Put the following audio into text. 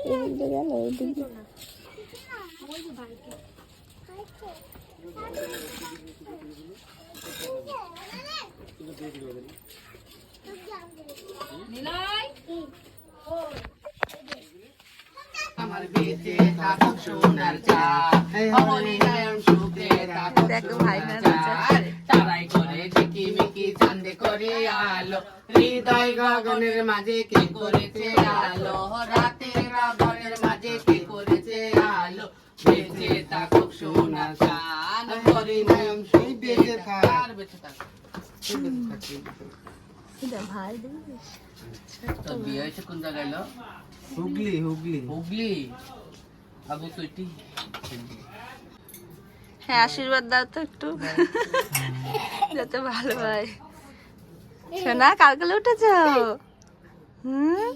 চলে গেল থাকুক দেখো ভাই না। চাঁদে করে আলো। হৃদয় গগনের মাঝে কে করেছে আলো? রাতের গগনের মাঝে কে করেছে আলো? বেঁচে থাকুক সোনার চাঁদ অবনীলায়ন সুখে বেঁচে থাক। বেঁচে থাকুক এটা ভাই দেখিস তোর বিয়ে হয়েছে কোন জায়গায় হুগলি হুগলি। হুগলি? আবু তুইটি হ্যাঁ আশীর্বাদ দাও তো একটু। যাতে ভালো হয়। শোনা কালকে উঠেছ হুম?